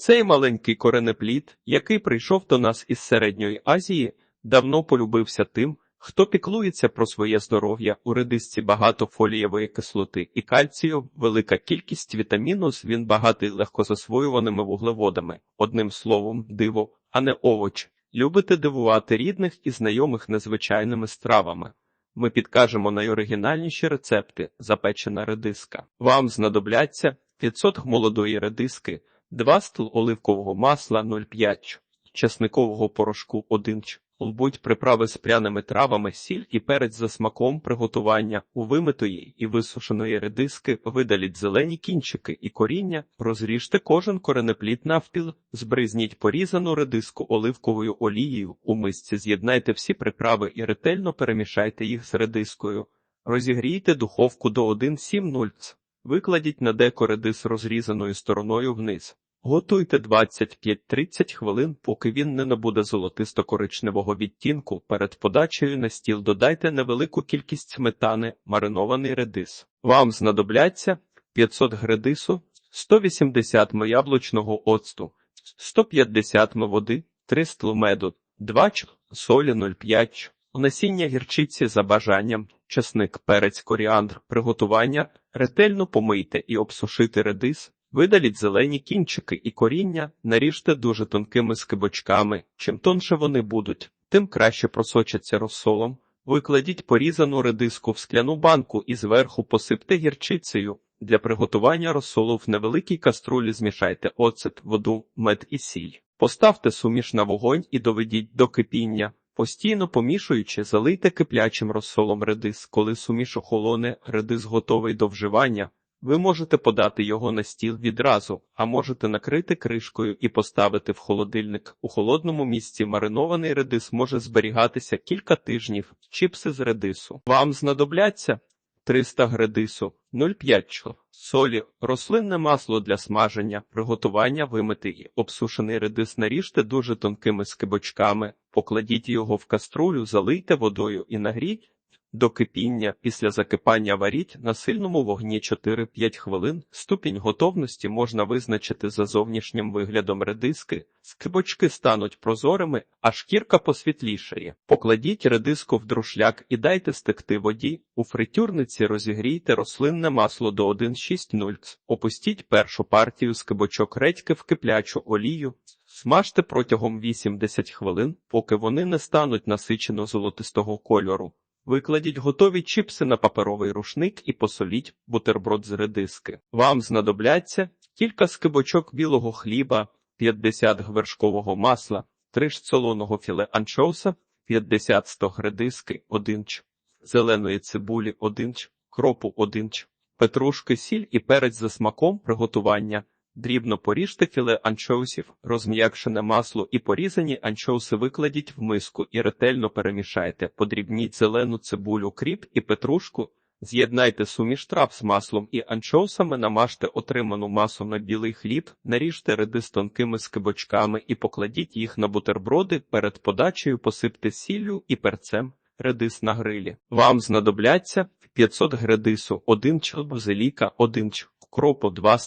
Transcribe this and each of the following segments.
Цей маленький коренеплід, який прийшов до нас із середньої Азії, давно полюбився тим, хто піклується про своє здоров'я. У редисці багато фолієвої кислоти і кальцію, велика кількість вітаміну, він багатий легкозасвоюваними вуглеводами. Одним словом, диво, а не овоч. Любите дивувати рідних і знайомих незвичайними стравами. Ми підкажемо найоригінальніші рецепти запечена редиска. Вам знадобляться 500 молодої редиски, 2 стл оливкового масла 0,5 ч, чесникового порошку 1 ч, лбуть приправи з пряними травами, сіль і перець за смаком приготування у вимитої і висушеної редиски видаліть зелені кінчики і коріння, розріжте кожен коренеплід навпіл, збризніть порізану редиску оливковою олією, у мисці з'єднайте всі приправи і ретельно перемішайте їх з редискою. Розігрійте духовку до 1,70 ц. Викладіть на деко редис розрізаною стороною вниз. Готуйте 25-30 хвилин, поки він не набуде золотисто-коричневого відтінку. Перед подачею на стіл додайте невелику кількість сметани, маринований редис. Вам знадобляться 500 г редису, 180 м яблучного оцту, 150 м води, 3 стл меду, 2 ч солі 0,5 ч. Насіння гірчиці за бажанням, чесник, перець, коріандр, приготування, ретельно помийте і обсушити редис, видаліть зелені кінчики і коріння, наріжте дуже тонкими скибочками. Чим тонше вони будуть, тим краще просочаться розсолом. Викладіть порізану редиску в скляну банку і зверху посипте гірчицею. Для приготування розсолу в невеликій каструлі змішайте оцет, воду, мед і сіль. Поставте суміш на вогонь і доведіть до кипіння. Постійно помішуючи, залийте киплячим розсолом редис. Коли суміш охолоне, редис готовий до вживання. Ви можете подати його на стіл відразу, а можете накрити кришкою і поставити в холодильник. У холодному місці маринований редис може зберігатися кілька тижнів. Чіпси з редису. Вам знадобляться 300 г редису, 0,5 чл, солі, рослинне масло для смаження, приготування вимити і обсушений редис наріжте дуже тонкими скибочками, покладіть його в каструлю, залийте водою і нагріть до кипіння. Після закипання варіть на сильному вогні 4-5 хвилин. Ступінь готовності можна визначити за зовнішнім виглядом редиски. Скибочки стануть прозорими, а шкірка посвітлішає. Покладіть редиску в друшляк і дайте стекти воді. У фритюрниці розігрійте рослинне масло до 1,60 ц. Опустіть першу партію скибочок редьки в киплячу олію. Смажте протягом 8-10 хвилин, поки вони не стануть насичено золотистого кольору. Викладіть готові чіпси на паперовий рушник і посоліть бутерброд з редиски. Вам знадобляться кілька скибочок білого хліба, 50 г вершкового масла, 3 ж солоного філе анчоуса, 50-100 г редиски, 1 ч, зеленої цибулі 1 ч, кропу 1 ч, петрушки, сіль і перець за смаком приготування. Дрібно поріжте філе анчоусів, розм'якшене масло і порізані анчоуси викладіть в миску і ретельно перемішайте. Подрібніть зелену цибулю, кріп і петрушку, з'єднайте суміш трав з маслом і анчоусами, намажте отриману масу на білий хліб, наріжте редис тонкими скибочками і покладіть їх на бутерброди. Перед подачею посипте сіллю і перцем. Редис на грилі. Вам знадобляться 500 г редису, 1 ч базиліка, 1 ч 2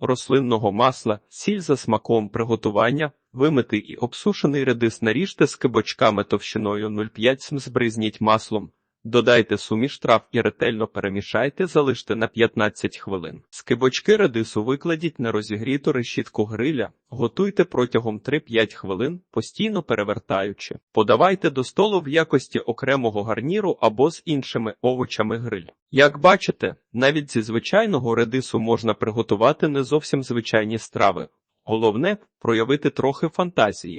рослинного масла, сіль за смаком приготування, вимитий і обсушений редис наріжте з кибочками товщиною 0,5 см збризніть маслом. Додайте суміш трав і ретельно перемішайте, залиште на 15 хвилин. Скибочки редису викладіть на розігріту решітку гриля, готуйте протягом 3-5 хвилин, постійно перевертаючи. Подавайте до столу в якості окремого гарніру або з іншими овочами гриль. Як бачите, навіть зі звичайного редису можна приготувати не зовсім звичайні страви. Головне проявити трохи фантазії.